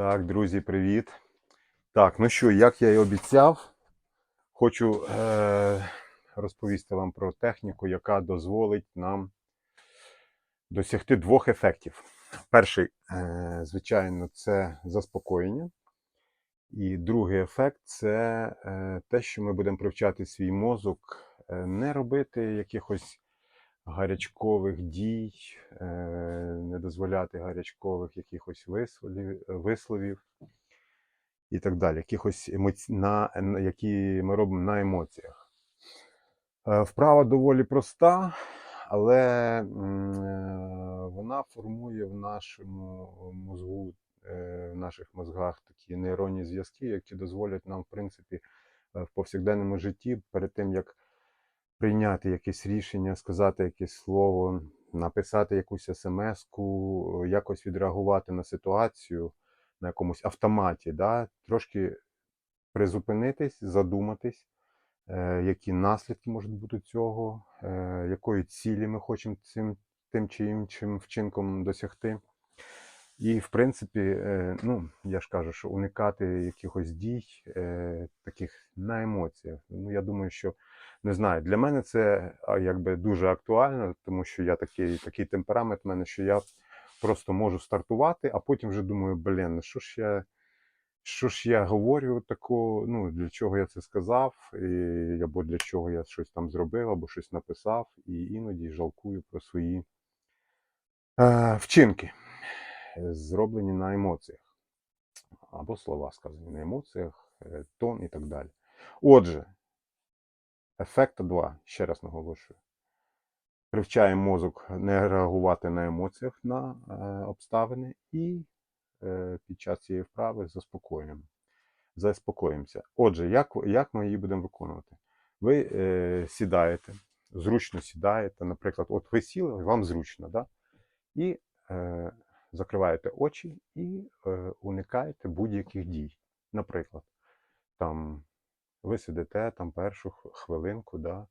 Так, друзі, привіт. Так, ну що, як я і обіцяв, хочу е- розповісти вам про техніку, яка дозволить нам досягти двох ефектів. Перший, е- звичайно, це заспокоєння. І другий ефект це е- те, що ми будемо привчати свій мозок е- не робити якихось гарячкових дій, е, не дозволяти гарячкових якихось висловів, і так далі, якихось емоці... на... які ми робимо на емоціях. Е, Вправа доволі проста, але е, вона формує в нашому мозгу, в наших мозгах такі нейронні зв'язки, які дозволять нам, в принципі, в повсякденному житті перед тим, як прийняти якесь рішення, сказати якесь слово, написати якусь смс-ку, якось відреагувати на ситуацію на якомусь автоматі, да? трошки призупинитись, задуматись, е, які наслідки можуть бути цього, е, якої цілі ми хочемо цим тим чи іншим вчинком досягти. І, в принципі, е, ну, я ж кажу, що уникати якихось дій, е, таких на емоціях. Ну, я думаю, що не знаю, для мене це якби дуже актуально, тому що я такий, такий темперамент в мене, що я просто можу стартувати, а потім вже думаю, блін, ну що ж я. Що ж я говорю такого, ну для чого я це сказав, і, або для чого я щось там зробив, або щось написав, і іноді жалкую про свої е, вчинки, зроблені на емоціях, або слова сказані на емоціях, е, тон і так далі. Отже, ефект 2, ще раз наголошую. Привчає мозок не реагувати на емоціях на е, обставини і е, під час цієї вправи заспокоюємо. Заспокоїмося. Отже, як, як ми її будемо виконувати? Ви е, сідаєте, зручно сідаєте, наприклад, от ви сіли, вам зручно, да? і закриваєте очі і е, уникаєте будь-яких дій. Наприклад, там ви сидите там першу хвилинку, да?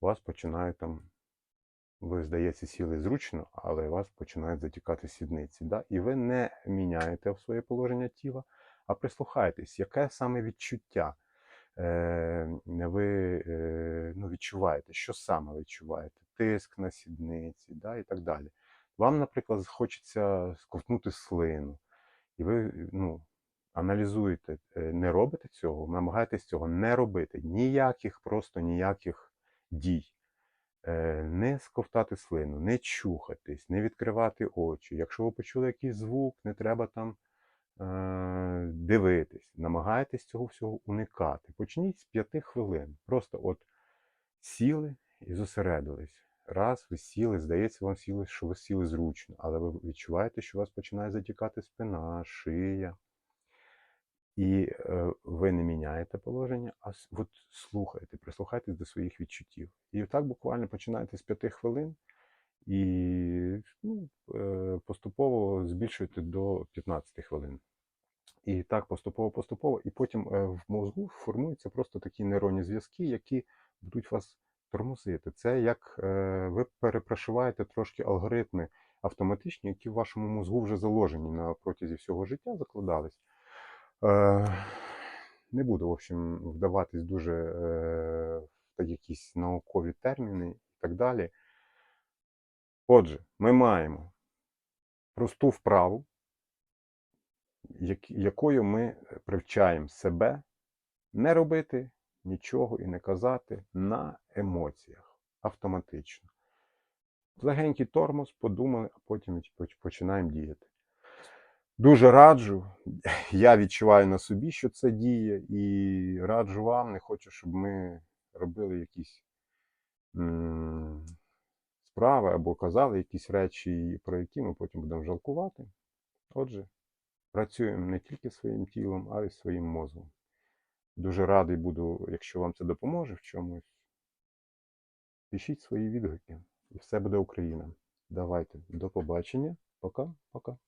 вас починають там ви, здається, сіли зручно, але вас починають затікати сідниці. Да? І ви не міняєте в своє положення тіла, а прислухаєтесь, яке саме відчуття е, ви е, ну, відчуваєте, що саме відчуваєте? Тиск на сідниці да? і так далі. Вам, наприклад, хочеться сковтнути слину, і ви ну, аналізуєте, е, не робите цього, намагаєтесь цього не робити. Ніяких, просто ніяких дій. Е, не сковтати слину, не чухатись, не відкривати очі. Якщо ви почули якийсь звук, не треба там е, дивитись. Намагайтесь цього всього уникати. Почніть з п'яти хвилин. Просто от сіли і зосередились. Раз, ви сіли, здається, вам сіли, що ви сіли зручно, але ви відчуваєте, що у вас починає затікати спина, шия. І е, ви не міняєте положення, а от слухаєте, прислухайтесь до своїх відчуттів. І так буквально починаєте з 5 хвилин і ну, е, поступово збільшуєте до 15 хвилин. І так поступово-поступово, і потім е, в мозку формуються просто такі нейронні зв'язки, які будуть вас тормозити. Це як е, ви перепрошиваєте трошки алгоритми автоматичні, які в вашому мозку вже заложені на протязі всього життя, закладались. Е, Не буду, в общем, вдаватись дуже е, в якісь наукові терміни і так далі. Отже, ми маємо просту вправу, як- якою ми привчаємо себе не робити нічого і не казати на емоціях автоматично. Легенький тормоз, подумали, а потім починаємо діяти. Дуже раджу. Я відчуваю на собі, що це діє, і раджу вам. Не хочу, щоб ми робили якісь справи або казали якісь речі, про які ми потім будемо жалкувати. Отже, працюємо не тільки своїм тілом, а й своїм мозгом. Дуже радий буду, якщо вам це допоможе в чомусь. Пишіть свої відгуки, і все буде Україна. Давайте, до побачення. Пока, пока.